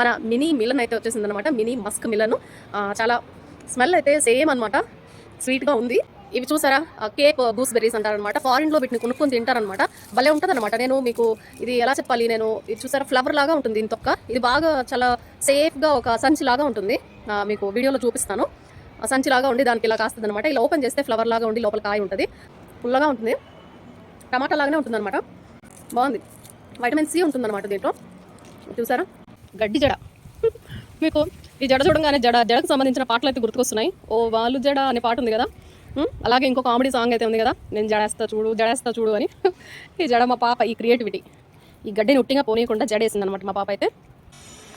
మన mini melon అయితే వచ్చేసింది అనమాట మినీ మస్క్ మిలన్. చాలా స్మెల్ అయితే సేమ్ అనమాట స్వీట్గా ఉంది. ఇవి చూసారా? కేక్ బూస్ బెర్రీస్ అంటారనమాట ఫారిన్లో వీటిని కొనుక్కొని తింటారనమాట భలే ఉంటుంది అనమాట నేను మీకు ఇది ఎలా చెప్పాలి? నేను ఇది చూసారా? ఫ్లవర్ లాగా ఉంటుంది దీని తొక్క. ఇది బాగా చాలా సేఫ్గా ఒక సంచి లాగా ఉంటుంది. మీకు వీడియోలో చూపిస్తాను. ఆ సంచి లాగా ఉండి దానికి ఇలా కాస్తుంది అనమాట ఇలా ఓపెన్ చేస్తే ఫ్లవర్ లాగా ఉండి లోపల కాయ ఉంటుంది. పుల్లగా ఉంటుంది. టమాటా లాగానే ఉంటుంది అనమాట బాగుంది. వైటమిన్ సి ఉంటుందన్నమాట దీంట్లో. చూసారా? గడ్డి జడ. మీకు ఈ జడ చూడంగానే జడ జడకు సంబంధించిన పాటలు అయితే గుర్తుకొస్తున్నాయి. ఓ వాళ్ళు జడ అనే పాట ఉంది కదా? అలాగే ఇంకో కామెడీ సాంగ్ అయితే ఉంది కదా? నేను జడేస్తా చూడు జడేస్తా చూడు అని. ఈ జడ మా పాప ఈ క్రియేటివిటీ. ఈ గడ్డిని ఉట్టిగా పోనీయకుండా జడేసింది అనమాట మా పాప అయితే.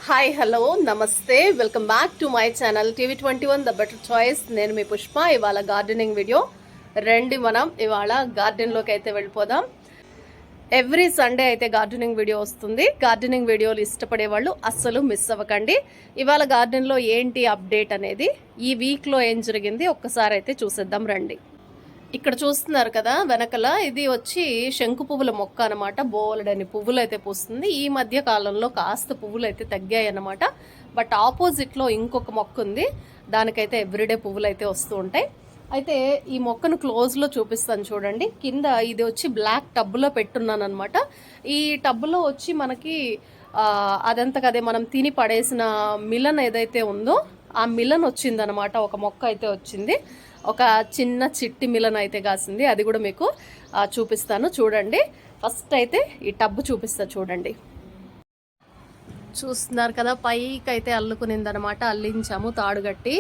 హాయ్ హలో నమస్తే. Welcome back to my channel TV twenty one the better choice నేను మీ పుష్ప ఇవాళ గార్డెనింగ్ వీడియో రండి మనం ఇవాళ గార్డెన్లోకి అయితే వెళ్ళిపోదాం. ఎవ్రీ సండే అయితే గార్డెనింగ్ వీడియో వస్తుంది. గార్డెనింగ్ వీడియోలు ఇష్టపడే వాళ్ళు అస్సలు మిస్ అవ్వకండి. ఇవాళ గార్డెన్లో ఏంటి అప్డేట్ అనేది ఈ వీక్లో ఏం జరిగింది ఒక్కసారి అయితే చూసేద్దాం రండి. ఇక్కడ చూస్తున్నారు కదా వెనకల ఇది వచ్చి శంకు పువ్వుల మొక్క అనమాట బోలెడని పువ్వులు అయితే పూస్తుంది. ఈ మధ్య కాలంలో కాస్త పువ్వులు అయితే తగ్గాయి అనమాట బట్ ఆపోజిట్లో ఇంకొక మొక్క ఉంది. దానికైతే ఎవ్రీడే పువ్వులు అయితే వస్తూ ఉంటాయి. అయితే ఈ మొక్కను క్లోజ్లో చూపిస్తాను చూడండి. కింద ఇది వచ్చి బ్లాక్ టబ్లో పెట్టున్నాను అనమాట ఈ టబ్లో వచ్చి మనకి అదంతకదే మనం తిని పడేసిన మిలన్ ఏదైతే ఉందో ఆ మిలన్ వచ్చిందనమాట ఒక మొక్క అయితే వచ్చింది. ఒక చిన్న చిట్టి మిలన్ అయితే కాసింది. అది కూడా మీకు చూపిస్తాను. చూడండి. ఫస్ట్ అయితే ఈ టబ్బు చూపిస్తా చూడండి. చూస్తున్నారు కదా పైకి అయితే అల్లుకునింది అనమాట అల్లించాము తాడుగట్టి.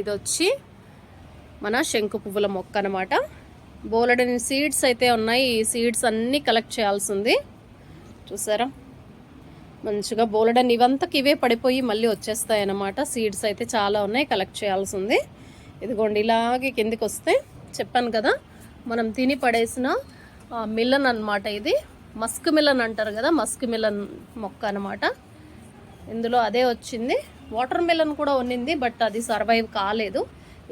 ఇది వచ్చి మన శంకు పువ్వుల మొక్క అనమాట బోలెడని సీడ్స్ అయితే ఉన్నాయి. ఈ సీడ్స్ అన్నీ కలెక్ట్ చేయాల్సింది. చూసారా? మంచిగా బోలెడని ఇవంతకి ఇవే పడిపోయి మళ్ళీ వచ్చేస్తాయి అన్నమాట. సీడ్స్ అయితే చాలా ఉన్నాయి. కలెక్ట్ చేయాల్సి ఉంది ఇదిగోండి ఇలాగే కిందికి వస్తే చెప్పాను కదా మనం తిని పడేసిన మిల్లన్ అనమాట ఇది. మస్క్ మిల్లన్ అంటారు కదా మస్క్ మిల్లన్ మొక్క అనమాట ఇందులో అదే వచ్చింది. వాటర్ మిలన్ కూడా ఉన్నింది బట్ అది సర్వైవ్ కాలేదు.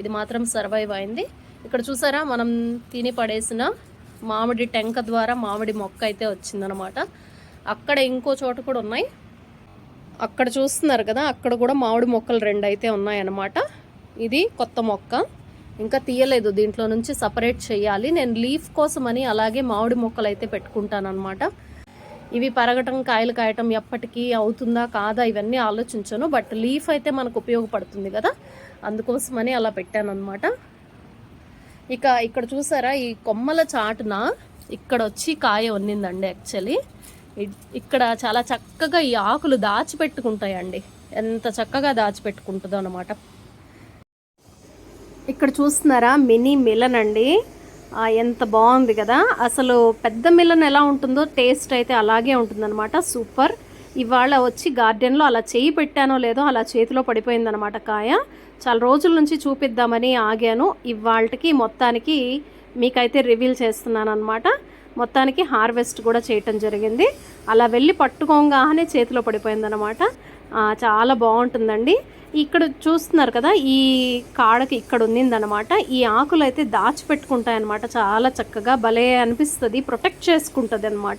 ఇది మాత్రం సర్వైవ్ అయింది. ఇక్కడ చూసారా మనం తిని పడేసిన మామిడి టెంక ద్వారా మామిడి మొక్క అయితే వచ్చిందనమాట అక్కడ ఇంకో చోట కూడా ఉన్నాయి. అక్కడ చూస్తున్నారు కదా అక్కడ కూడా మామిడి మొక్కలు రెండు అయితే ఉన్నాయన్నమాట. ఇది కొత్త మొక్క. ఇంకా తీయలేదు దీంట్లో నుంచి సపరేట్ చేయాలి. నేను లీఫ్ కోసమని అలాగే మామిడి మొక్కలు అయితే పెట్టుకుంటానన్నమాట. ఇవి పరగటం కాయలు కాయటం ఎప్పటికీ అవుతుందా కాదా ఇవన్నీ ఆలోచించాను. బట్ లీఫ్ అయితే మనకు ఉపయోగపడుతుంది కదా. అందుకోసమని అలా పెట్టాను అనమాట ఇక ఇక్కడ చూసారా ఈ కొమ్మల చాటున ఇక్కడ వచ్చి కాయ ఉన్నిందండి యాక్చువల్లీ. ఇక్కడ చాలా చక్కగా ఈ ఆకులు దాచిపెట్టుకుంటాయండి. ఎంత చక్కగా దాచిపెట్టుకుంటుందో అనమాట ఇక్కడ చూస్తున్నారా మినీ మిలన్ అండి ఎంత బాగుంది కదా. అసలు పెద్ద మిల్లన్ ఎలా ఉంటుందో టేస్ట్ అయితే అలాగే ఉంటుందన్నమాట. సూపర్. ఇవాళ వచ్చి గార్డెన్లో అలా చేయి పెట్టానో లేదో అలా చేతిలో పడిపోయిందనమాట కాయ. చాలా రోజుల నుంచి చూపిద్దామని ఆగాను. ఇవాళకి మొత్తానికి మీకైతే రివీల్ చేస్తున్నాను అనమాట మొత్తానికి హార్వెస్ట్ కూడా చేయటం జరిగింది. అలా వెళ్ళి పట్టుకోగానే చేతిలో పడిపోయిందనమాట చాలా బాగుంటుందండి. ఇక్కడ చూస్తున్నారు కదా ఈ కాడకి ఇక్కడ ఉందన్నమాట ఈ ఆకులు అయితే దాచిపెట్టుకుంటాయన్నమాట. చాలా చక్కగా భలే అనిపిస్తుంది ప్రొటెక్ట్ చేసుకుంటుంది అనమాట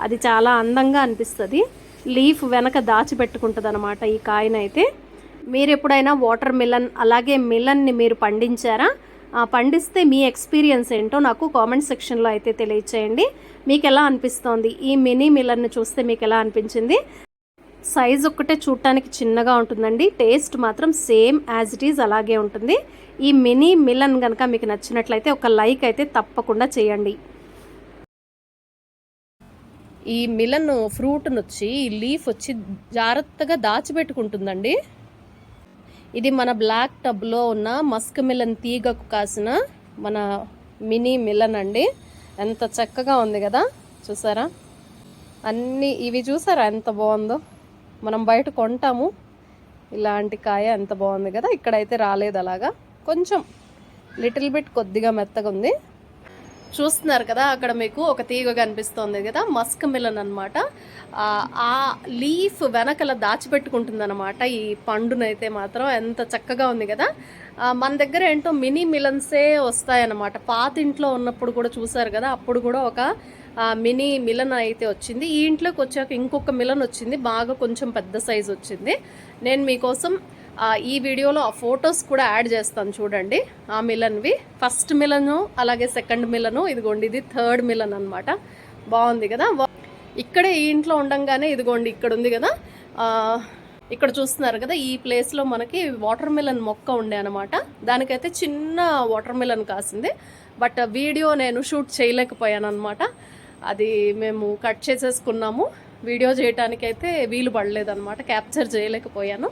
అది చాలా అందంగా అనిపిస్తుంది. లీఫ్ వెనక దాచిపెట్టుకుంటుంది అనమాట ఈ కాయనైతే. మీరు ఎప్పుడైనా వాటర్ మిలన్ అలాగే మిలన్ని మీరు పండించారా? ఆ, పండిస్తే మీ ఎక్స్పీరియన్స్ ఏంటో నాకు కామెంట్ సెక్షన్లో అయితే తెలియచేయండి. మీకు ఎలా అనిపిస్తోంది? ఈ మినీ మిలన్ను చూస్తే మీకు ఎలా అనిపించింది? సైజ్ ఒక్కటే చూడటానికి చిన్నగా ఉంటుందండి. టేస్ట్ మాత్రం సేమ్ యాజ్ ఇట్ ఈజ్ అలాగే ఉంటుంది. ఈ మినీ మిలన్ కనుక మీకు నచ్చినట్లయితే ఒక లైక్ అయితే తప్పకుండా చేయండి. ఈ మిలన్ ఫ్రూట్ వచ్చి ఈ లీఫ్ వచ్చి జాగ్రత్తగా దాచిపెట్టుకుంటుందండి. ఇది మన బ్లాక్ టబ్లో ఉన్న మస్క్ మిలన్ తీగకు కాసిన మన మినీ మిలన్ అండి. ఎంత చక్కగా ఉంది కదా. చూసారా? అన్నీ ఇవి చూసారా ఎంత బాగుందో? మనం బయట కొంటాము. ఇలాంటి కాయ ఎంత బాగుంది కదా ఇక్కడైతే రాలేదు అలాగా. కొంచెం లిటిల్ బిట్ కొద్దిగా మెత్తగా ఉంది. చూస్తున్నారు కదా అక్కడ మీకు ఒక తీగ కనిపిస్తోంది కదా మస్క్ మిలన్ అనమాట ఆ లీఫ్ వెనకల దాచిపెట్టుకుంటుందనమాట ఈ పండునైతే మాత్రం. ఎంత చక్కగా ఉంది కదా. మన దగ్గర ఏంటో మినీ మిలన్సే వస్తాయన్నమాట. పాత ఇంట్లో ఉన్నప్పుడు కూడా చూసారు కదా అప్పుడు కూడా ఒక మినీ మిలన్ అయితే వచ్చింది. ఈ ఇంట్లోకి వచ్చాక ఇంకొక మిలన్ వచ్చింది. బాగా కొంచెం పెద్ద సైజ్ వచ్చింది. నేను మీకోసం ఈ వీడియోలో ఆ ఫొటోస్ కూడా యాడ్ చేస్తాను చూడండి ఆ మిలన్వి. ఫస్ట్ మిలను అలాగే సెకండ్ మిలను ఇదిగోండి ఇది థర్డ్ మిలన్ అనమాట బాగుంది కదా? ఇక్కడే ఈ ఇంట్లో ఉండంగానే ఇదిగోండి ఇక్కడ ఉంది కదా? ఇక్కడ చూస్తున్నారు కదా ఈ ప్లేస్లో మనకి వాటర్ మిలన్ మొక్క ఉండే అనమాట దానికైతే చిన్న వాటర్ మిలన్ కాసింది. బట్ వీడియో నేను షూట్ చేయలేకపోయాను అనమాట అది మేము కట్ చేసేసుకున్నాము. వీడియో చేయటానికైతే వీలు పడలేదన్నమాట. క్యాప్చర్ చేయలేకపోయాను.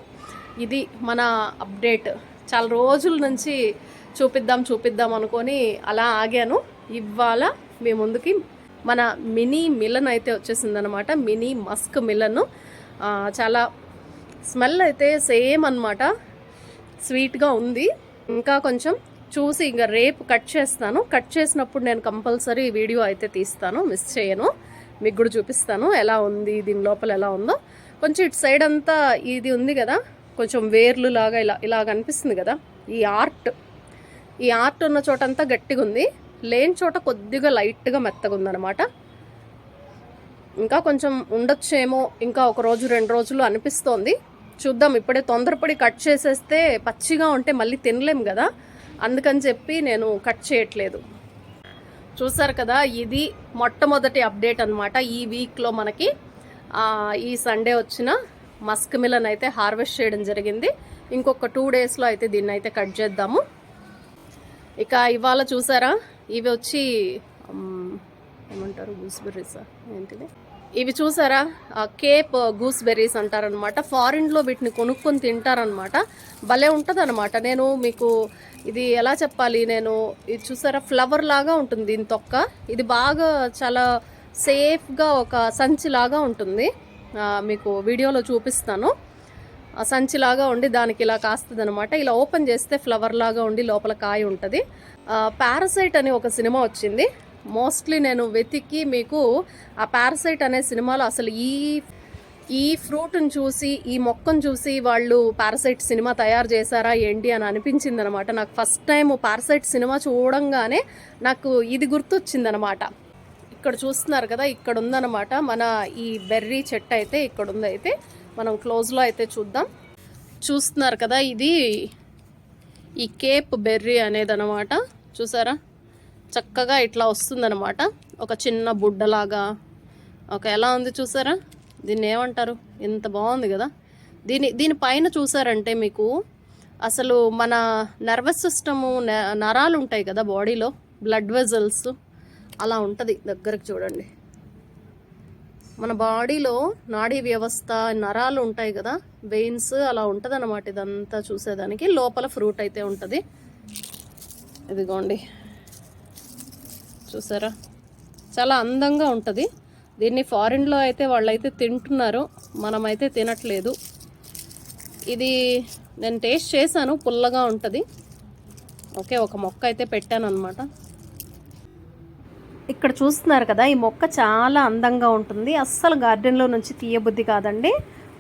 ఇది మన అప్డేట్. చాలా రోజుల నుంచి చూపిద్దాం చూపిద్దాం అనుకొని అలా ఆగాను. ఇవాళ మీ ముందుకి మన మినీ మిలన్ అయితే వచ్చేసింది అనమాట మినీ మస్క్ మిలన్. చాలా స్మెల్ అయితే సేమ్ అనమాట స్వీట్గా ఉంది. ఇంకా కొంచెం చూసి ఇంకా రేపు కట్ చేస్తాను. కట్ చేసినప్పుడు నేను కంపల్సరీ వీడియో అయితే తీస్తాను. మిస్ చేయను. మీకు కూడా చూపిస్తాను ఎలా ఉంది దీని లోపల ఎలా ఉందో. కొంచెం ఇటు సైడ్ అంతా ఇది ఉంది కదా కొంచెం వేర్లు లాగా ఇలా ఇలా కనిపిస్తుంది కదా ఈ ఆర్ట్. ఈ ఆర్ట్ ఉన్న చోట అంతా గట్టిగా ఉంది. లేని చోట కొద్దిగా లైట్గా మెత్తగా ఉందన్నమాట. ఇంకా కొంచెం ఉండొచ్చేమో ఇంకా ఒక రోజు రెండు రోజులు అనిపిస్తోంది. చూద్దాం ఇప్పుడే తొందరపడి కట్ చేసేస్తే పచ్చిగా ఉంటే మళ్ళీ తినలేము కదా. అందుకని చెప్పి నేను కట్ చేయట్లేదు. చూసారు కదా ఇది మొట్టమొదటి అప్డేట్ అనమాట ఈ వీక్లో మనకి ఈ సండే వచ్చిన మస్క్ మిలన్ అయితే హార్వెస్ట్ చేయడం జరిగింది. ఇంకొక టూ డేస్లో అయితే దీన్ని అయితే కట్ చేద్దాము. ఇక ఇవాళ చూసారా ఇవి వచ్చి ఏమంటారు? గూస్బెర్రీసా ఏంటిది? ఇవి చూసారా? కేప్ గూస్బెర్రీస్ అంటారనమాట ఫారిన్లో వీటిని కొనుక్కొని తింటారనమాట భలే ఉంటుంది అనమాట నేను మీకు ఇది ఎలా చెప్పాలి? నేను ఇది చూసారా? ఫ్లవర్ లాగా ఉంటుంది దీని తొక్క. ఇది బాగా చాలా సేఫ్గా ఒక సంచిలాగా ఉంటుంది. మీకు వీడియోలో చూపిస్తాను. ఆ సంచిలాగా ఉండి దానికి ఇలా కాస్తుంది అనమాట ఇలా ఓపెన్ చేస్తే ఫ్లవర్ లాగా ఉండి లోపల కాయ ఉంటుంది. పారసైట్ అని ఒక సినిమా వచ్చింది. మోస్ట్లీ నేను వెతికి మీకు ఆ పారసైట్ అనే సినిమాలో అసలు ఈ ఈ ఫ్రూట్ని చూసి ఈ మొక్కను చూసి వాళ్ళు పారసైట్ సినిమా తయారు చేశారా ఏంటి అని అనిపించింది అనమాట నాకు ఫస్ట్ టైం పారసైట్ సినిమా చూడంగానే నాకు ఇది గుర్తొచ్చిందనమాట. ఇక్కడ చూస్తున్నారు కదా ఇక్కడ ఉందన్నమాట మన ఈ బెర్రీ చెట్టు అయితే ఇక్కడ ఉంది అయితే. మనం క్లోజ్లో అయితే చూద్దాం. చూస్తున్నారు కదా ఇది ఈ కేప్ బెర్రీ అనేది అనమాట చూసారా? చక్కగా ఇట్లా వస్తుందనమాట ఒక చిన్న బుడ్డలాగా. ఒక ఎలా ఉంది చూసారా? దీన్ని ఏమంటారు? ఎంత బాగుంది కదా. దీని దీని పైన చూసారంటే మీకు అసలు మన నర్వస్ సిస్టము నరాలు ఉంటాయి కదా బాడీలో బ్లడ్ వెజల్స్ అలా ఉంటుంది దగ్గరకు చూడండి. మన బాడీలో నాడీ వ్యవస్థ నరాలు ఉంటాయి కదా వెయిన్స్ అలా ఉంటుంది అనమాట ఇదంతా చూసేదానికి. లోపల ఫ్రూట్ అయితే ఉంటుంది. ఇదిగోండి. చూసారా? చాలా అందంగా ఉంటుంది. దీన్ని ఫారిన్లో అయితే వాళ్ళైతే తింటున్నారు. మనమైతే తినట్లేదు. ఇది నేను టేస్ట్ చేశాను పుల్లగా ఉంటుంది. ఓకే ఒక మొక్క అయితే పెట్టాను అనమాట ఇక్కడ చూస్తున్నారు కదా ఈ మొక్క చాలా అందంగా ఉంటుంది. అస్సలు గార్డెన్లో నుంచి తీయబుద్ధి కాదండి.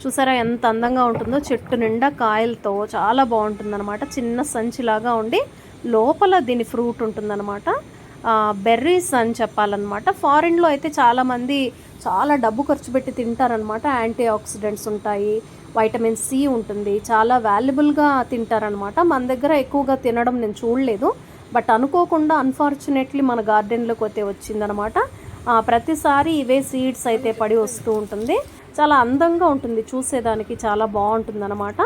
చూసారా ఎంత అందంగా ఉంటుందో? చెట్టు నిండా కాయలతో చాలా బాగుంటుందనమాట చిన్న సంచిలాగా ఉండి లోపల దీని ఫ్రూట్ ఉంటుందన్నమాట. బెర్రీస్ అని చెప్పాలన్నమాట. ఫారిన్లో అయితే చాలామంది చాలా డబ్బు ఖర్చు పెట్టి తింటారనమాట యాంటీ ఆక్సిడెంట్స్ ఉంటాయి వైటమిన్ సి ఉంటుంది చాలా వాల్యుబుల్గా తింటారనమాట మన దగ్గర ఎక్కువగా తినడం నేను చూడలేదు. బట్ అనుకోకుండా అన్ఫార్చునేట్లీ మన గార్డెన్లోకి అయితే వచ్చిందనమాట ప్రతిసారి ఇవే సీడ్స్ అయితే పడి వస్తూ ఉంటుంది. చాలా అందంగా ఉంటుంది చూసేదానికి చాలా బాగుంటుంది అనమాట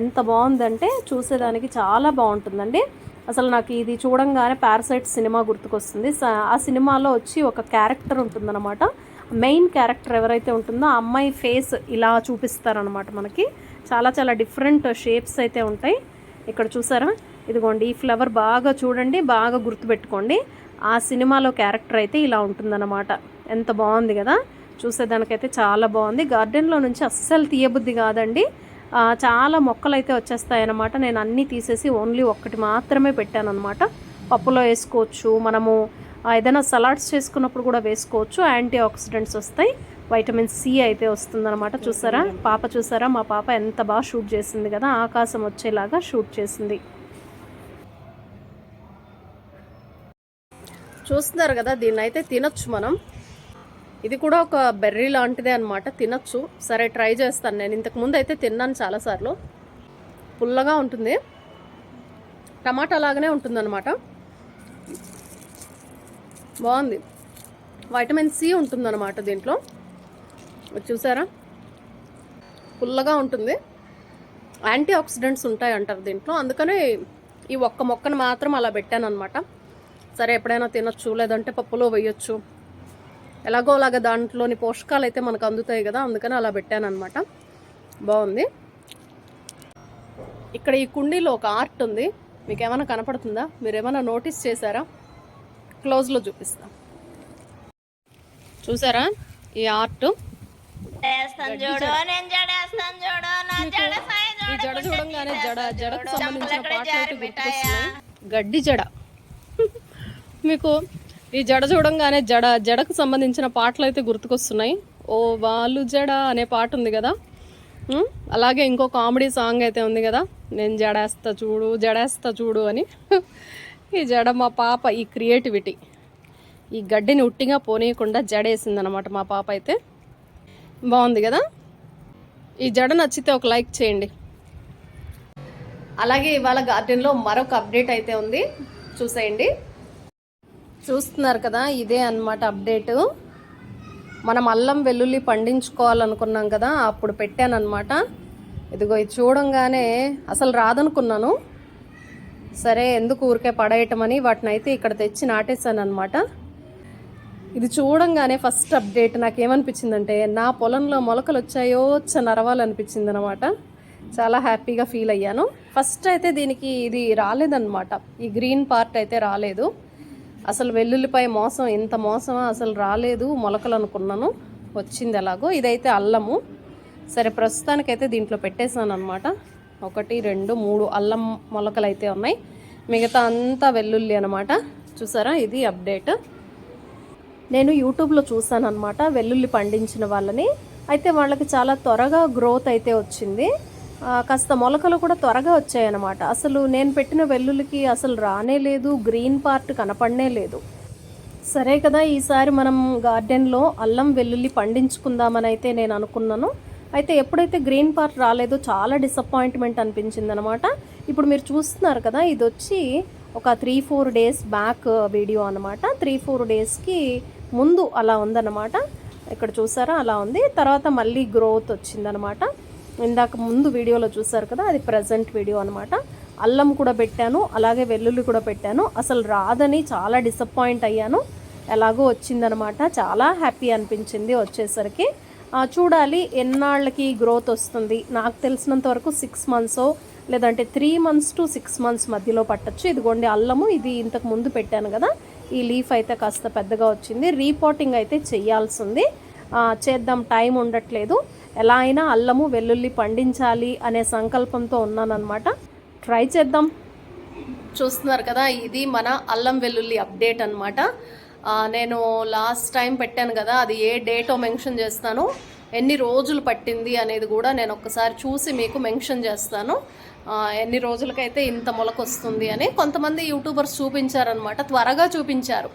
ఎంత బాగుందంటే చూసేదానికి చాలా బాగుంటుందండి. అసలు నాకు ఇది చూడంగానే పారసైట్ సినిమా గుర్తుకొస్తుంది. ఆ సినిమాలో వచ్చి ఒక క్యారెక్టర్ ఉంటుందన్నమాట. మెయిన్ క్యారెక్టర్ ఎవరైతే ఉంటుందో ఆ అమ్మాయి ఫేస్ ఇలా చూపిస్తారనమాట మనకి. చాలా చాలా డిఫరెంట్ షేప్స్ అయితే ఉంటాయి. ఇక్కడ చూసారా? ఇదిగోండి ఈ ఫ్లవర్ బాగా చూడండి బాగా గుర్తుపెట్టుకోండి. ఆ సినిమాలో క్యారెక్టర్ అయితే ఇలా ఉంటుందన్నమాట. ఎంత బాగుంది కదా? చూసేదానికైతే చాలా బాగుంది. గార్డెన్లో నుంచి అస్సలు తీయబుద్ధి కాదండి. చాలా మొక్కలు అయితే వచ్చేస్తాయన్నమాట. నేను అన్నీ తీసేసి ఓన్లీ ఒక్కటి మాత్రమే పెట్టాను అనమాట పప్పులో వేసుకోవచ్చు మనము ఏదైనా సలాడ్స్ చేసుకున్నప్పుడు కూడా వేసుకోవచ్చు. యాంటీ ఆక్సిడెంట్స్ వస్తాయి. వైటమిన్ సి అయితే వస్తుందన్నమాట. చూసారా? పాప చూసారా? మా పాప ఎంత బాగా షూట్ చేసింది కదా ఆకాశం వచ్చేలాగా షూట్ చేసింది. చూస్తున్నారు కదా దీన్ని అయితే తినొచ్చు మనం. ఇది కూడా ఒక బెర్రీ లాంటిదే అనమాట తినచ్చు. సరే ట్రై చేస్తాను. నేను ఇంతకుముందు అయితే తిన్నాను చాలాసార్లు. పుల్లగా ఉంటుంది. టమాటా లాగానే ఉంటుందన్నమాట. బాగుంది. వైటమిన్ సి ఉంటుందన్నమాట దీంట్లో. చూసారా? పుల్లగా ఉంటుంది. యాంటీ ఆక్సిడెంట్స్ ఉంటాయి అంటారు దీంట్లో. అందుకనే ఈ ఒక్క మొక్కను మాత్రం అలా పెట్టాను అనమాట సరే ఎప్పుడైనా తినొచ్చు. లేదంటే పప్పులో వేయొచ్చు. ఎలాగో అలాగ దాంట్లోని పోషకాలు అయితే మనకు అందుతాయి కదా అందుకని అలా పెట్టాను అనమాట బాగుంది. ఇక్కడ ఈ కుండీలో ఒక ఆర్ట్ ఉంది. మీకు ఏమైనా కనపడుతుందా? మీరు ఏమైనా నోటీస్ చేశారా? క్లోజ్లో చూపిస్తా. చూసారా ఈ ఆర్ట్? జడ సాయి ఈ జడ చూడంగానే జడ జడకు సంబంధించిన పాటలు గడ్డి జడ. మీకు ఈ జడ చూడంగానే జడ జడకు సంబంధించిన పాటలు అయితే గుర్తుకొస్తున్నాయి. ఓ వాళ్ళు జడ అనే పాట ఉంది కదా? అలాగే ఇంకో కామెడీ సాంగ్ అయితే ఉంది కదా? నేను జడేస్తా చూడు జడేస్తా చూడు అని. ఈ జడ మా పాప ఈ క్రియేటివిటీ. ఈ గడ్డిని ఉట్టిగా పోనీయకుండా జడేసిందనమాట మా పాప అయితే. బాగుంది కదా? ఈ జడ నచ్చితే ఒక లైక్ చేయండి. అలాగే ఇవాళ గార్డెన్లో మరొక అప్డేట్ అయితే ఉంది. చూసేయండి. చూస్తున్నారు కదా ఇదే అన్నమాట అప్డేటు. మనం అల్లం వెల్లుల్లి పండించుకోవాలనుకున్నాం కదా అప్పుడు పెట్టానమాట ఇదిగో ఇది చూడంగానే అసలు రాదనుకున్నాను. సరే ఎందుకు ఊరికే పడేయటమని వాటిని అయితే ఇక్కడ తెచ్చి నాటేశాను అనమాట ఇది చూడంగానే ఫస్ట్ అప్డేట్. నాకేమనిపించిందంటే నా పొలంలో మొలకలు వచ్చాయో నరవాలనిపించింది అనమాట చాలా హ్యాపీగా ఫీల్ అయ్యాను. ఫస్ట్ అయితే దీనికి ఇది రాలేదన్నమాట. ఈ గ్రీన్ పార్ట్ అయితే రాలేదు. అసలు వెల్లుల్లిపాయ మోసం ఇంత మోసమా అసలు రాలేదు మొలకలు అనుకున్నాను వచ్చింది ఎలాగో. ఇదైతే అల్లము. సరే ప్రస్తుతానికైతే దీంట్లో పెట్టేశాను అనమాట ఒకటి రెండు మూడు అల్లం మొలకలు అయితే ఉన్నాయి. మిగతా అంతా వెల్లుల్లి అనమాట చూసారా? ఇది అప్డేట్. నేను యూట్యూబ్లో చూసాను అనమాట వెల్లుల్లి పండించిన వాళ్ళని. అయితే వాళ్ళకి చాలా త్వరగా గ్రోత్ అయితే వచ్చింది. కాస్త మొలకలు కూడా త్వరగా వచ్చాయన్నమాట. అసలు నేను పెట్టిన వెల్లుల్లికి అసలు రానే లేదు గ్రీన్ పార్ట్ కనపడనే లేదు. సరే కదా ఈసారి మనం గార్డెన్లో అల్లం వెల్లుల్లి పండించుకుందామని అయితే నేను అనుకున్నాను. అయితే ఎప్పుడైతే గ్రీన్ పార్ట్ రాలేదో చాలా డిసప్పాయింట్మెంట్ అనిపించింది అనమాట ఇప్పుడు మీరు చూస్తున్నారు కదా ఇది వచ్చి ఒక three four days back video అనమాట త్రీ ఫోర్ డేస్కి ముందు అలా ఉందన్నమాట. ఇక్కడ చూసారా అలా ఉంది. తర్వాత మళ్ళీ గ్రోత్ వచ్చిందనమాట ఇందాక ముందు వీడియోలో చూసారు కదా అది ప్రజెంట్ వీడియో అనమాట అల్లం కూడా పెట్టాను అలాగే వెల్లుల్లి కూడా పెట్టాను. అసలు రాదని చాలా డిసప్పాయింట్ అయ్యాను. ఎలాగో వచ్చిందనమాట చాలా హ్యాపీ అనిపించింది వచ్చేసరికి. చూడాలి ఎన్నాళ్ళకి గ్రోత్ వస్తుంది. నాకు తెలిసినంత వరకు సిక్స్ మంత్స్ లేదంటే three months to six months మధ్యలో పట్టచ్చు. ఇదిగోండి అల్లము ఇది ఇంతకు ముందు పెట్టాను కదా ఈ లీఫ్ అయితే కాస్త పెద్దగా వచ్చింది. రీపోటింగ్ అయితే చేయాల్సింది. చేద్దాం టైం ఉండట్లేదు. ఎలా అయినా అల్లము వెల్లుల్లి పండించాలి అనే సంకల్పంతో ఉన్నానన్నమాట. ట్రై చేద్దాం. చూస్తున్నారు కదా ఇది మన అల్లం వెల్లుల్లి అప్డేట్ అనమాట నేను లాస్ట్ టైం పెట్టాను కదా అది ఏ డేటో మెన్షన్ చేస్తాను. ఎన్ని రోజులు పట్టింది అనేది కూడా నేను ఒక్కసారి చూసి మీకు మెన్షన్ చేస్తాను. ఎన్ని రోజులకైతే ఇంత మొలకొస్తుంది అని కొంతమంది యూట్యూబర్స్ చూపించారనమాట త్వరగా చూపించారు.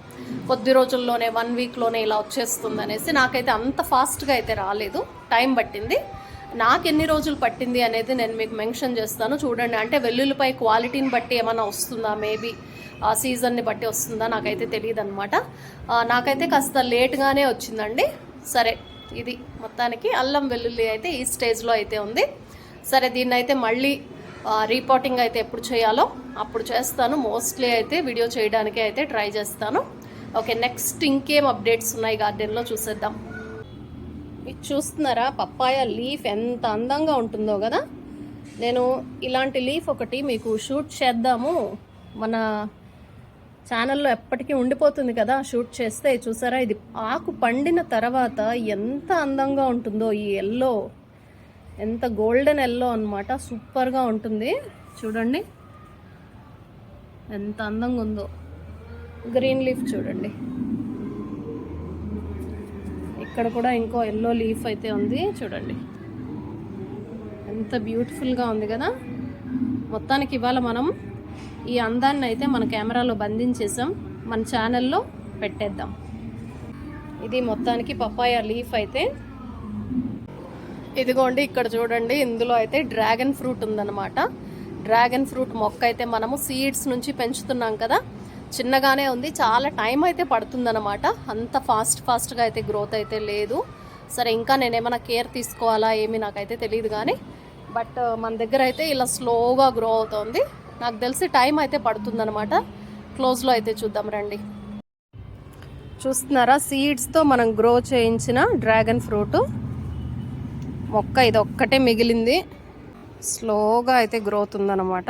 కొద్ది రోజుల్లోనే వన్ వీక్లోనే ఇలా వచ్చేస్తుంది అనేసి నాకైతే అంత ఫాస్ట్గా అయితే రాలేదు టైం పట్టింది. నాకు ఎన్ని రోజులు పట్టింది అనేది నేను మీకు మెన్షన్ చేస్తాను చూడండి. అంటే వెల్లుల్లిపై క్వాలిటీని బట్టి ఏమైనా వస్తుందా? మేబీ ఆ సీజన్ని బట్టి వస్తుందా? నాకైతే తెలియదు అనమాట నాకైతే కాస్త లేట్గానే వచ్చిందండి. సరే ఇది మొత్తానికి అల్లం వెల్లుల్లి అయితే ఈ స్టేజ్లో అయితే ఉంది. సరే దీన్ని అయితే మళ్ళీ రీపోర్టింగ్ అయితే ఎప్పుడు చేయాలో అప్పుడు చేస్తాను. మోస్ట్లీ అయితే వీడియో చేయడానికి అయితే ట్రై చేస్తాను. ఓకే నెక్స్ట్ ఇంకేం అప్డేట్స్ ఉన్నాయి గార్డెన్లో చూసేద్దాం. ఇది చూస్తున్నారా పప్పాయ లీఫ్ ఎంత అందంగా ఉంటుందో కదా? నేను ఇలాంటి లీఫ్ ఒకటి మీకు షూట్ చేద్దాము. మన ఛానల్లో ఎప్పటికీ ఉండిపోతుంది కదా షూట్ చేస్తే చూసారా? ఇది ఆకు పండిన తర్వాత ఎంత అందంగా ఉంటుందో ఈ ఎల్లో ఎంత గోల్డెన్ ఎల్లో అనమాట సూపర్గా ఉంటుంది. చూడండి. ఎంత అందంగా ఉందో. గ్రీన్ లీఫ్ చూడండి. ఇక్కడ కూడా ఇంకో ఎల్లో లీఫ్ అయితే ఉంది. చూడండి. ఎంత బ్యూటిఫుల్గా ఉంది కదా. మొత్తానికి ఇవాళ మనం ఈ అందాన్ని అయితే మన కెమెరాలో బంధించేసాం. మన ఛానల్లో పెట్టేద్దాం. ఇది మొత్తానికి పప్పాయ లీఫ్ అయితే. ఇదిగోండి ఇక్కడ చూడండి ఇందులో అయితే డ్రాగన్ ఫ్రూట్ ఉందన్నమాట. డ్రాగన్ ఫ్రూట్ మొక్క అయితే మనము సీడ్స్ నుంచి పెంచుతున్నాం కదా. చిన్నగానే ఉంది చాలా టైం అయితే పడుతుందన్నమాట. అంత ఫాస్ట్ ఫాస్ట్గా అయితే గ్రోత్ అయితే లేదు. సరే ఇంకా నేను ఏమైనా కేర్ తీసుకోవాలా ఏమి నాకైతే తెలియదు కానీ బట్ మన దగ్గర అయితే ఇలా స్లోగా గ్రో అవుతుంది. నాకు తెలిసి టైం అయితే పడుతుందన్నమాట. క్లోజ్లో అయితే చూద్దాం రండి. చూస్తున్నారా? సీడ్స్తో మనం గ్రో చేయించిన డ్రాగన్ ఫ్రూట్. మొక్క ఇది ఒక్కటే మిగిలింది. స్లోగా అయితే గ్రోత్ ఉందన్నమాట.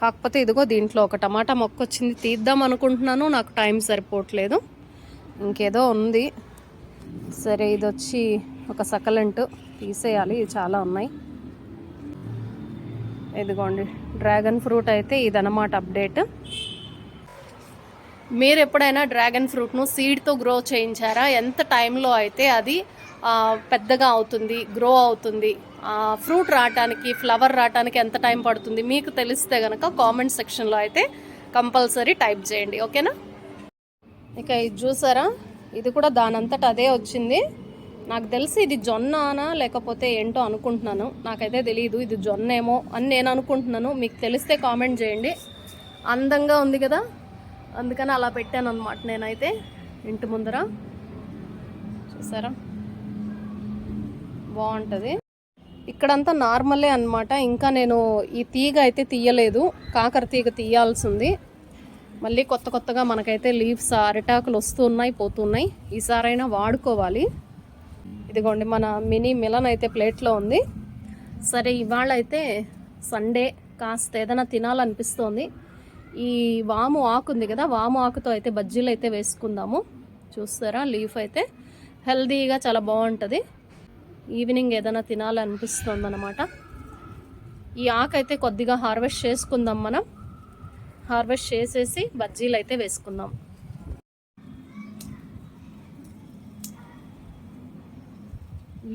కాకపోతే ఇదిగో దీంట్లో ఒక టమాటా మొక్క వచ్చింది. తీద్దాం అనుకుంటున్నాను. నాకు టైం సరిపోవట్లేదు. ఇంకేదో ఉంది. సరే ఇది వచ్చి ఒక సకలెంట్ తీసేయాలి. చాలా ఉన్నాయి. ఇదిగోండి డ్రాగన్ ఫ్రూట్ అయితే ఇదన్నమాట అప్డేట్. మీరు ఎప్పుడైనా డ్రాగన్ ఫ్రూట్ను సీడ్తో గ్రో చేయించారా? ఎంత టైంలో అయితే అది పెద్దగా అవుతుంది గ్రో అవుతుంది. ఫ్రూట్ రావటానికి ఫ్లవర్ రావటానికి ఎంత టైం పడుతుంది మీకు తెలిస్తే కనుక కామెంట్ సెక్షన్లో అయితే కంపల్సరీ టైప్ చేయండి ఓకేనా ఇక ఇది చూసారా? ఇది కూడా దానంతట అదే వచ్చింది. నాకు తెలిసి ఇది జొన్ననా లేకపోతే ఏంటో అనుకుంటున్నాను. నాకైతే తెలియదు ఇది జొన్న ఏమో అని నేను అనుకుంటున్నాను. మీకు తెలిస్తే కామెంట్ చేయండి. అందంగా ఉంది కదా? అందుకని అలా పెట్టాను అనమాట నేనైతే. ఇంటి ముందర. చూసారా? బాగుంటుంది. ఇక్కడంతా నార్మలే అన్నమాట. ఇంకా నేను ఈ తీగ అయితే తీయలేదు. కాకర తీగ తీయాల్సి ఉంది మళ్ళీ కొత్త కొత్తగా మనకైతే లీవ్స్ అరిటాకులు వస్తున్నాయి పోతున్నాయి. ఈసారైనా వాడుకోవాలి. ఇదిగోండి మన మినీ మిలన్ అయితే ప్లేట్లో ఉంది. సరే ఇవాళ అయితే సండే. కాస్త ఏదైనా తినాలనిపిస్తోంది. ఈ వాము ఆకు ఉంది కదా వాము ఆకుతో అయితే బజ్జీలు అయితే వేసుకుందాము. చూస్తారా? లీఫ్ అయితే హెల్దీగా చాలా బాగుంటుంది. ఈవినింగ్ ఏదైనా తినాలనిపిస్తుంది అనమాట ఈ ఆకు అయితే కొద్దిగా హార్వెస్ట్ చేసుకుందాం మనం. హార్వెస్ట్ చేసేసి బజ్జీలు అయితే వేసుకుందాం.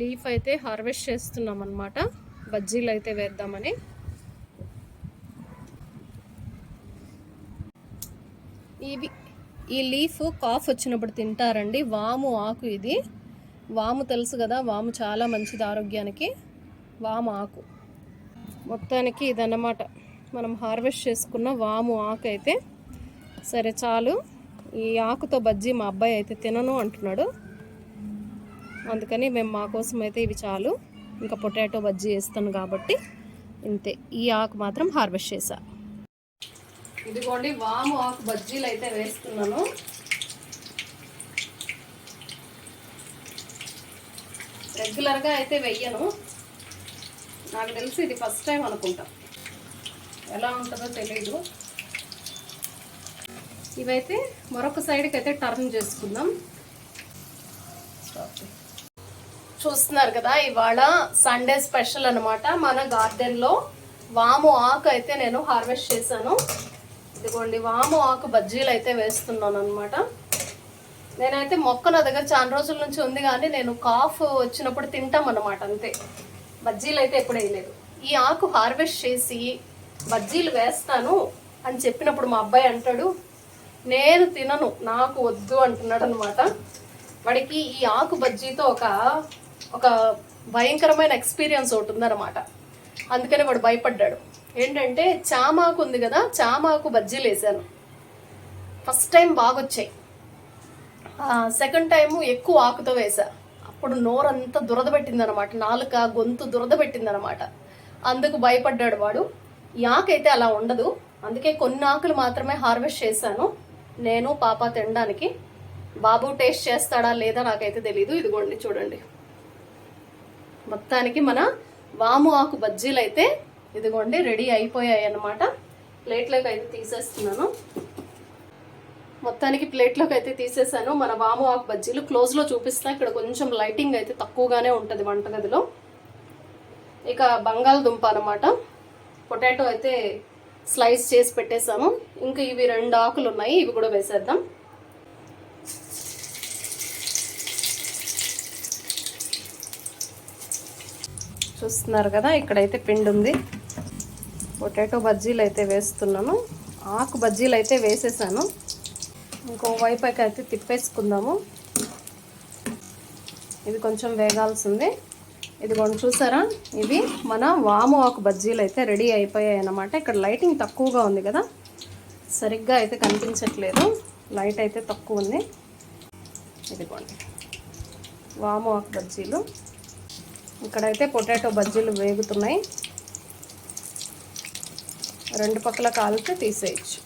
లీఫ్ అయితే హార్వెస్ట్ చేస్తున్నాం అనమాట బజ్జీలు అయితే వేద్దామని. ఇవి ఈ లీఫ్ కాఫ్ వచ్చినప్పుడు తింటారండి. వాము ఆకు ఇది. వాము తెలుసు కదా వాము చాలా మంచిది ఆరోగ్యానికి. వాము ఆకు. మొత్తానికి ఇదన్నమాట. మనం హార్వెస్ట్ చేసుకున్న వాము ఆకు అయితే సరే చాలు. ఈ ఆకుతో బజ్జీ మా అబ్బాయి అయితే తినను అంటున్నాడు. అందుకని మేము మా కోసం అయితే ఇవి చాలు. ఇంకా పొటాటో బజ్జీ వేస్తాను కాబట్టి ఇంతే. ఈ ఆకు మాత్రం హార్వెస్ట్ చేశా. ఇదిగోండి వాము ఆకు బజ్జీలు అయితే వేస్తున్నాను. రెగ్యులర్గా అయితే వెయ్యను. నాకు తెలిసి ఇది ఫస్ట్ టైం అనుకుంటా. ఎలా ఉంటుందో తెలియదు ఇవైతే మరొక సైడ్కి అయితే టర్న్ చేసుకుందాం. చూస్తున్నారు కదా ఇవాళ సండే స్పెషల్ అన్నమాట. మన గార్డెన్లో వాము ఆకు అయితే నేను హార్వెస్ట్ చేశాను. ఇదిగోండి వాము ఆకు బజ్జీలు అయితే వేస్తున్నాను అనమాట నేనైతే మొక్క నా దగ్గర చాలా రోజుల నుంచి ఉంది కానీ నేను కాఫ్ వచ్చినప్పుడు తింటామన్నమాట అంతే. బజ్జీలు అయితే ఎప్పుడు వేయలేదు. ఈ ఆకు హార్వెస్ట్ చేసి బజ్జీలు వేస్తాను అని చెప్పినప్పుడు మా అబ్బాయి అంటాడు నేను తినను నాకు వద్దు అంటున్నాడు అనమాట వాడికి ఈ ఆకు బజ్జీతో ఒక ఒక భయంకరమైన ఎక్స్పీరియన్స్ ఒకటి ఉందన్నమాట. అందుకని వాడు భయపడ్డాడు. ఏంటంటే చామాకు ఉంది కదా చామాకు బజ్జీలు వేసాను. ఫస్ట్ టైం బాగొచ్చాయి. సెకండ్ టైము ఎక్కువ ఆకుతో వేసా అప్పుడు నోరంతా దురద పెట్టిందనమాట. నాలుక గొంతు దురద పెట్టిందనమాట. అందుకు భయపడ్డాడు వాడు. ఈ ఆకైతే అలా ఉండదు. అందుకే కొన్ని ఆకులు మాత్రమే హార్వెస్ట్ చేశాను. నేను పాప తినడానికి. బాబు టేస్ట్ చేస్తాడా లేదా నాకైతే తెలీదు. ఇదిగోండి చూడండి. మొత్తానికి మన వాము ఆకు బజ్జీలు అయితే ఇదిగోండి రెడీ అయిపోయాయి అన్నమాట ప్లేట్లోకి అయితే తీసేస్తున్నాను. మొత్తానికి ప్లేట్లోకి అయితే తీసేసాను. మన వాము ఆకు బజ్జీలు క్లోజ్లో చూపిస్తా ఇక్కడ కొంచెం లైటింగ్ అయితే తక్కువగానే ఉంటుంది వంటగదిలో ఇక బంగాళదుంప అనమాట పొటాటో అయితే స్లైస్ చేసి పెట్టేసాము. ఇంకా ఇవి రెండు ఆకులు ఉన్నాయి. ఇవి కూడా వేసేద్దాం. చూస్తున్నారు కదా ఇక్కడైతే పిండి ఉంది. పొటాటో బజ్జీలు అయితే వేస్తున్నాను. ఆకు బజ్జీలు అయితే వేసేసాను. ఇంకో వైపు అయితే తిప్పేసుకుందాము. ఇది కొంచెం వేగాల్సింది. ఇది కొంచెం చూసారా? ఇవి మన వాము ఆకు బజ్జీలు అయితే రెడీ అయిపోయాయి అన్నమాట. ఇక్కడ లైటింగ్ తక్కువగా ఉంది కదా. సరిగ్గా అయితే కనిపించట్లేదు. లైట్ అయితే తక్కువ ఉంది. ఇదిగోండి. వాము ఆకు బజ్జీలు. ఇక్కడైతే పొటాటో బజ్జీలు వేగుతున్నాయి. రెండు పక్కల కాలితే తీసేయచ్చు.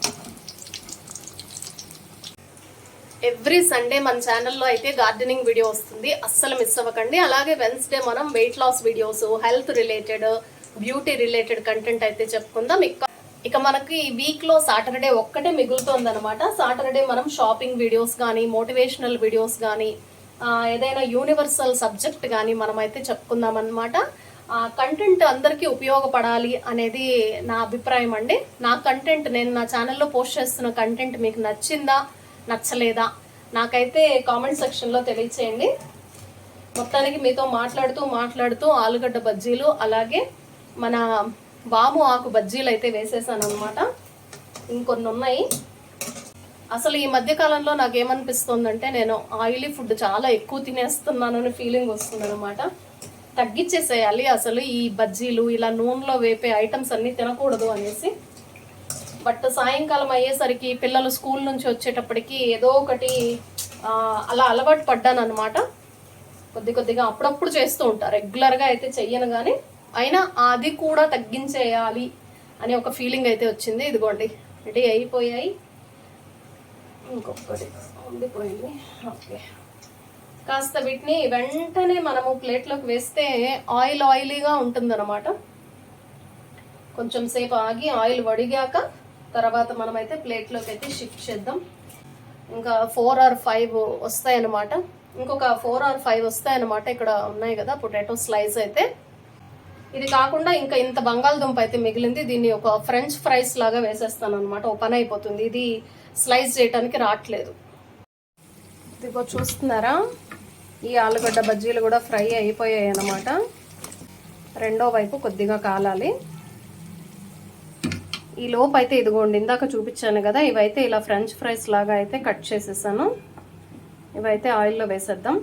ఎవ్రీ సండే మన ఛానల్లో అయితే గార్డెనింగ్ వీడియో వస్తుంది. అస్సలు మిస్ అవ్వకండి. అలాగే వెన్స్డే మనం weight loss videos health related beauty related content అయితే చెప్పుకుందాం. ఇక ఇక మనకి ఈ వీక్లో సాటర్డే ఒక్కటే మిగులుతోందనమాట సాటర్డే మనం షాపింగ్ వీడియోస్ కానీ మోటివేషనల్ వీడియోస్ కానీ ఏదైనా యూనివర్సల్ సబ్జెక్ట్ కానీ మనం అయితే చెప్పుకుందాం అనమాట కంటెంట్ అందరికీ ఉపయోగపడాలి అనేది నా అభిప్రాయం అండి. నా కంటెంట్ నేను నా ఛానల్లో పోస్ట్ చేస్తున్న కంటెంట్ మీకు నచ్చిందా నచ్చలేదా? నాకైతే కామెంట్ సెక్షన్లో తెలియచేయండి. మొత్తానికి మీతో మాట్లాడుతూ మాట్లాడుతూ ఆలుగడ్డ బజ్జీలు అలాగే మన వాము ఆకు బజ్జీలు అయితే వేసేసాను అనమాట ఇంకొన్ని ఉన్నాయి అసలు ఈ మధ్యకాలంలో నాకేమనిపిస్తుందంటే నాకు నేను ఆయిలీ ఫుడ్ చాలా ఎక్కువ తినేస్తున్నాను అని ఫీలింగ్ వస్తుందనమాట తగ్గించేసేయాలి అసలు ఈ బజ్జీలు ఇలా నూనెలో వేపే ఐటమ్స్ అన్నీ తినకూడదు అనేసి. బట్ సాయంకాలం అయ్యేసరికి పిల్లలు స్కూల్ నుంచి వచ్చేటప్పటికి ఏదో ఒకటి అలా అలవాటు పడ్డాను అనమాట కొద్ది కొద్దిగా అప్పుడప్పుడు చేస్తూ ఉంటా. రెగ్యులర్గా అయితే చెయ్యను కానీ అయినా అది కూడా తగ్గించేయాలి అనే ఒక ఫీలింగ్ అయితే వచ్చింది. ఇదిగోండి రెడీ అయిపోయాయి. ఇంకొకటి ఉండిపోయింది. ఓకే. కాస్త వీటిని వెంటనే మనము ప్లేట్లోకి వేస్తే ఆయిల్ ఆయిలీగా ఉంటుందన్నమాట. కొంచెం సేపు ఆగి ఆయిల్ వడిగాక తర్వాత మనమైతే ప్లేట్లోకి అయితే షిఫ్ట్ చేద్దాం. ఇంకా ఫోర్ ఆర్ ఫైవ్ వస్తాయన్నమాట. ఇంకొక ఫోర్ ఆర్ ఫైవ్ వస్తాయన్నమాట ఇక్కడ ఉన్నాయి కదా పొటాటో స్లైస్ అయితే. ఇది కాకుండా ఇంకా ఇంత బంగాళదుంప అయితే మిగిలింది. దీన్ని ఒక ఫ్రెంచ్ ఫ్రైస్ లాగా వేసేస్తాను అనమాట ఓ పని అయిపోతుంది. ఇది స్లైస్ చేయడానికి రావట్లేదు. ఇదిగో చూస్తున్నారా? ఈ ఆలుగడ్డ బజ్జీలు కూడా ఫ్రై అయిపోయాయి అన్నమాట రెండో వైపు కొద్దిగా కాలాలి. ఈ లోపు అయితే ఇదిగోండి ఇందాక చూపించాను కదా ఇవైతే ఇలా ఫ్రెంచ్ ఫ్రైస్ లాగా అయితే కట్ చేసేసాను. ఇవైతే ఆయిల్లో వేసేద్దాం.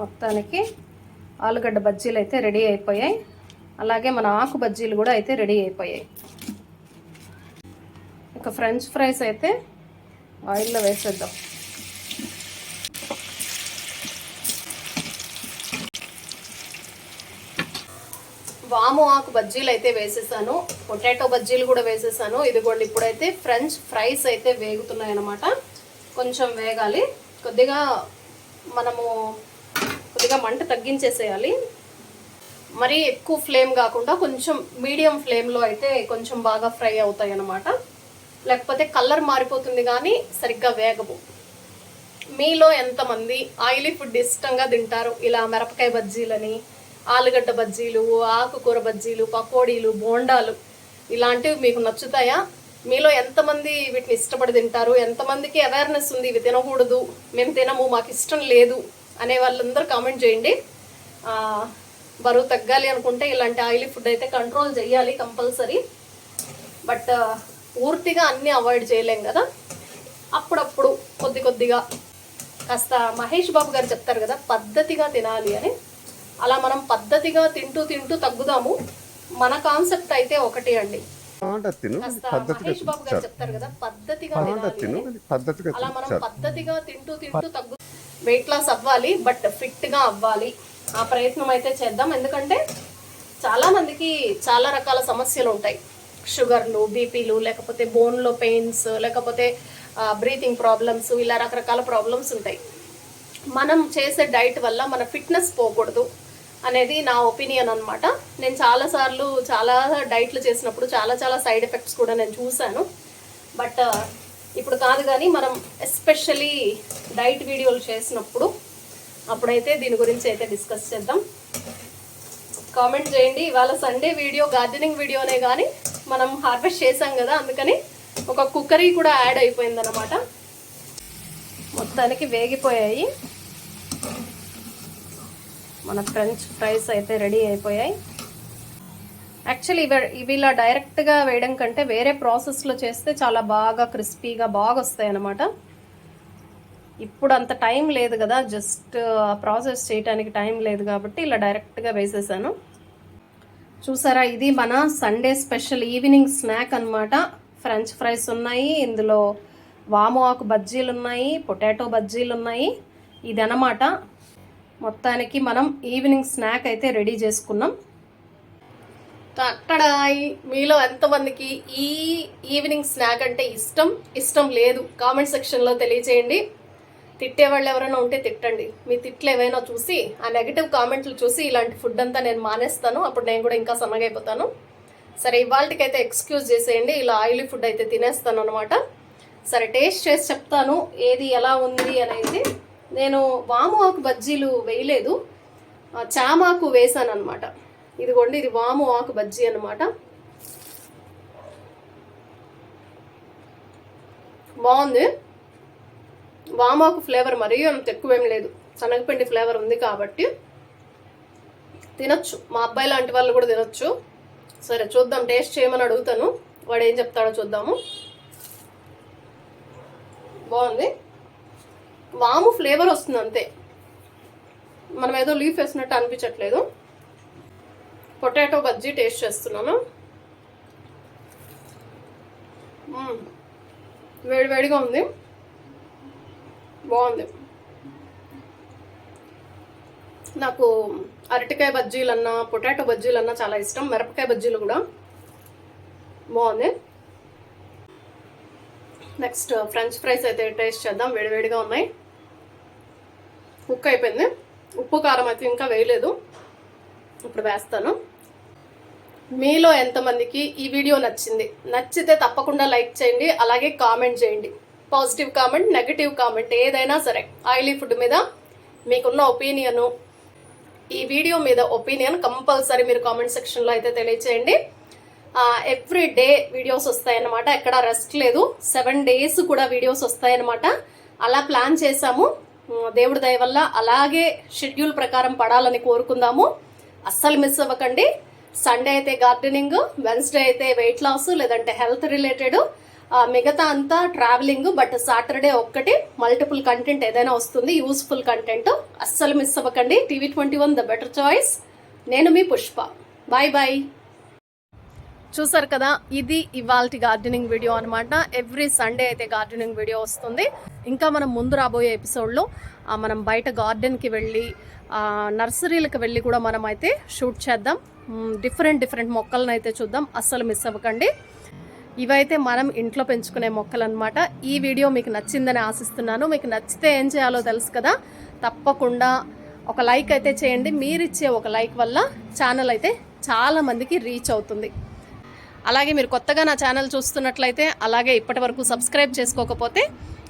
మొత్తానికి ఆలుగడ్డ బజ్జీలు అయితే రెడీ అయిపోయాయి. అలాగే మన ఆకు బజ్జీలు కూడా అయితే రెడీ అయిపోయాయి. ఇక ఫ్రెంచ్ ఫ్రైస్ అయితే ఆయిల్లో వేసేద్దాం. వాము ఆకు బజ్జీలు అయితే వేసేసాను. పొటాటో బజ్జీలు కూడా వేసేసాను. ఇదిగోండి ఇప్పుడైతే ఫ్రెంచ్ ఫ్రైస్ అయితే వేగుతున్నాయి అనమాట కొంచెం వేగాలి. కొద్దిగా మనము కొద్దిగా మంట తగ్గించేసేయాలి. మరి ఎక్కువ ఫ్లేమ్ కాకుండా కొంచెం మీడియం ఫ్లేమ్లో అయితే కొంచెం బాగా ఫ్రై అవుతాయి అన్నమాట. లేకపోతే కలర్ మారిపోతుంది కానీ సరిగ్గా వేగవు. మీలో ఎంతమంది ఆయిలీ ఫుడ్ ఇష్టంగా తింటారు? ఇలా మిరపకాయ బజ్జీలని ఆలుగడ్డ బజ్జీలు ఆకుకూర బజ్జీలు పకోడీలు బోండాలు ఇలాంటివి మీకు నచ్చుతాయా? మీలో ఎంతమంది వీటిని ఇష్టపడి తింటారు? ఎంతమందికి అవేర్నెస్ ఉంది? ఇవి తినకూడదు మేము తినము మాకు ఇష్టం లేదు అనే వాళ్ళందరూ కామెంట్ చేయండి. బరువు తగ్గాలి అనుకుంటే ఇలాంటి ఆయిలీ ఫుడ్ అయితే కంట్రోల్ చేయాలి కంపల్సరీ బట్ పూర్తిగా అన్నీ అవాయిడ్ చేయలేం కదా? అప్పుడప్పుడు కొద్ది కొద్దిగా కాస్త మహేష్ బాబు గారు చెప్తారు కదా పద్ధతిగా తినాలి అని. అలా మనం పద్ధతిగా తింటూ తింటూ తగ్గుదాము. మన కాన్సెప్ట్ అయితే ఒకటి అండి. మహేష్ బాబు గారు చెప్తారు. కదా పద్ధతిగా అలా మనం పద్ధతిగా తింటూ తింటూ తగ్గు వెయిట్ లాస్ అవ్వాలి బట్ ఫిట్గా అవ్వాలి. ఆ ప్రయత్నం అయితే చేద్దాం. ఎందుకంటే చాలా మందికి చాలా రకాల సమస్యలు ఉంటాయి. షుగర్లు బీపీలు లేకపోతే బోన్లో పెయిన్స్ లేకపోతే బ్రీతింగ్ ప్రాబ్లమ్స్ ఇలా రకరకాల ప్రాబ్లమ్స్ ఉంటాయి. మనం చేసే డైట్ వల్ల మన ఫిట్నెస్ పోకూడదు. అనేది నా ఒపీనియన్ అనమాట నేను చాలాసార్లు చాలా డైట్లు చేసినప్పుడు చాలా చాలా సైడ్ ఎఫెక్ట్స్ కూడా నేను చూశాను. బట్ ఇప్పుడు కాదు కానీ మనం ఎస్పెషలీ డైట్ వీడియోలు చేసినప్పుడు అప్పుడైతే దీని గురించి అయితే డిస్కస్ చేద్దాం. కామెంట్ చేయండి. ఇవాళ సండే వీడియో గార్డెనింగ్ వీడియోనే కానీ మనం హార్వెస్ట్ చేసాం కదా అందుకని ఒక కుక్కరీ కూడా యాడ్ అయిపోయిందనమాట మొత్తానికి వేగిపోయాయి. మన ఫ్రెంచ్ ఫ్రైస్ అయితే రెడీ అయిపోయాయి. యాక్చువల్లీ ఇవి ఇవి ఇలా డైరెక్ట్గా వేయడం కంటే వేరే ప్రాసెస్లో చేస్తే చాలా బాగా క్రిస్పీగా బాగా వస్తాయి అన్నమాట. ఇప్పుడు అంత టైం లేదు కదా జస్ట్ ప్రాసెస్ చేయడానికి టైం లేదు కాబట్టి ఇలా డైరెక్ట్గా వేసేసాను. చూసారా ఇది మన సండే స్పెషల్ ఈవినింగ్ స్నాక్ అనమాట ఫ్రెంచ్ ఫ్రైస్ ఉన్నాయి ఇందులో వాము ఆకు బజ్జీలు ఉన్నాయి పొటాటో బజ్జీలు ఉన్నాయి ఇది అన్నమాట మొత్తానికి మనం ఈవినింగ్ స్నాక్ అయితే రెడీ చేసుకున్నాం. తట్టడాయి మీలో ఎంతమందికి ఈ ఈవినింగ్ స్నాక్ అంటే ఇష్టం? ఇష్టం లేదు. కామెంట్ సెక్షన్లో తెలియజేయండి తిట్టే వాళ్ళు ఎవరైనా ఉంటే తిట్టండి. మీ తిట్లు ఏవైనా చూసి ఆ నెగిటివ్ కామెంట్లు చూసి ఇలాంటి ఫుడ్ అంతా నేను మానేస్తాను. అప్పుడు నేను కూడా ఇంకా సన్నగైపోతాను సరే ఇవాళకైతే ఎక్స్క్యూజ్ చేసేయండి. ఇలా ఆయిలీ ఫుడ్ అయితే తినేస్తాను అనమాట సరే టేస్ట్ చేసి చెప్తాను. ఏది ఎలా ఉంది అనేది నేను వాము ఆకు బజ్జీలు వేయలేదు. చామాకు వేసాను అనమాట ఇదిగోండి ఇది వాము ఆకు బజ్జీ అనమాట బాగుంది. వామాకు ఫ్లేవర్ మరీ అంత ఎక్కువేం లేదు. శనగపిండి ఫ్లేవర్ ఉంది కాబట్టి తినొచ్చు. మా అబ్బాయి లాంటి వాళ్ళు కూడా తినొచ్చు. సరే చూద్దాం టేస్ట్ చేయమని అడుగుతాను. వాడు ఏం చెప్తాడో చూద్దాము. బాగుంది. వాము ఫ్లేవర్ వస్తుంది అంతే. మనం ఏదో లీఫ్ వేసినట్టు అనిపించట్లేదు. పొటాటో బజ్జీ టేస్ట్ చేస్తున్నాను. వేడివేడిగా ఉంది. బాగుంది. నాకు అరటికాయ బజ్జీలన్నా పొటాటో బజ్జీలన్నా చాలా ఇష్టం. మిరపకాయ బజ్జీలు కూడా. బాగుంది. నెక్స్ట్ ఫ్రెంచ్ ఫ్రైస్ అయితే టేస్ట్ చేద్దాం. వేడివేడిగా ఉన్నాయి. కుక్ అయిపోయింది. ఉప్పు కారం అయితే ఇంకా వేయలేదు. ఇప్పుడు వేస్తాను. మీలో ఎంతమందికి ఈ వీడియో నచ్చింది? నచ్చితే తప్పకుండా లైక్ చేయండి అలాగే కామెంట్ చేయండి. పాజిటివ్ కామెంట్ నెగిటివ్ కామెంట్ ఏదైనా సరే ఆయిలీ ఫుడ్ మీద మీకున్న ఒపీనియను ఈ వీడియో మీద ఒపీనియన్ కంపల్సరీ మీరు కామెంట్ సెక్షన్లో అయితే తెలియచేయండి. ఎవ్రీ డే వీడియోస్ వస్తాయన్నమాట. ఎక్కడ రెస్ట్ లేదు. సెవెన్ డేస్ కూడా వీడియోస్ వస్తాయన్నమాట. అలా ప్లాన్ చేశాము. దేవుడి దయ వల్ల అలాగే షెడ్యూల్ ప్రకారం పడాలని కోరుకుందాము. అస్సలు మిస్ అవ్వకండి. సండే అయితే గార్డెనింగ్ వెన్స్డే అయితే వెయిట్ లాస్ లేదంటే హెల్త్ రిలేటెడ్ మిగతా అంతా ట్రావెలింగ్ బట్ సాటర్డే ఒక్కటి మల్టిపుల్ కంటెంట్ ఏదైనా వస్తుంది యూస్ఫుల్ కంటెంట్ అస్సలు మిస్ అవ్వకండి. TV twenty one the better choice నేను మీ పుష్ప. బాయ్ బాయ్ చూసారు కదా ఇది ఇవాళ గార్డెనింగ్ వీడియో అనమాట ఎవ్రీ సండే అయితే గార్డెనింగ్ వీడియో వస్తుంది. ఇంకా మనం ముందు రాబోయే ఎపిసోడ్లో మనం బయట గార్డెన్కి వెళ్ళి నర్సరీలకు వెళ్ళి కూడా మనం అయితే షూట్ చేద్దాం. డిఫరెంట్ డిఫరెంట్ మొక్కలను అయితే చూద్దాం. అస్సలు మిస్ అవ్వకండి. ఇవైతే మనం ఇంట్లో పెంచుకునే మొక్కలు అనమాట ఈ వీడియో మీకు నచ్చిందని ఆశిస్తున్నాను. మీకు నచ్చితే ఏం చేయాలో తెలుసు కదా? తప్పకుండా ఒక లైక్ అయితే చేయండి. మీరిచ్చే ఒక లైక్ వల్ల ఛానల్ అయితే చాలామందికి రీచ్ అవుతుంది. అలాగే మీరు కొత్తగా నా ఛానల్ చూస్తున్నట్లయితే అలాగే ఇప్పటి వరకు సబ్స్క్రైబ్ చేసుకోకపోతే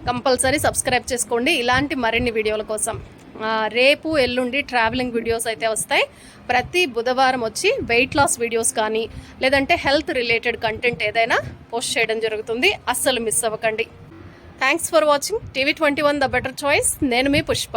కంపల్సరీ సబ్స్క్రైబ్ చేసుకోండి. ఇలాంటి మరిన్ని వీడియోల కోసం రేపు ఎల్లుండి ట్రావెలింగ్ వీడియోస్ అయితే వస్తాయి. ప్రతి బుధవారం వచ్చి వెయిట్ లాస్ వీడియోస్ కానీ లేదంటే హెల్త్ రిలేటెడ్ కంటెంట్ ఏదైనా పోస్ట్ చేయడం జరుగుతుంది. అస్సలు మిస్ అవ్వకండి. Thanks for watching TV twenty one the better choice నేను మీ పుష్ప.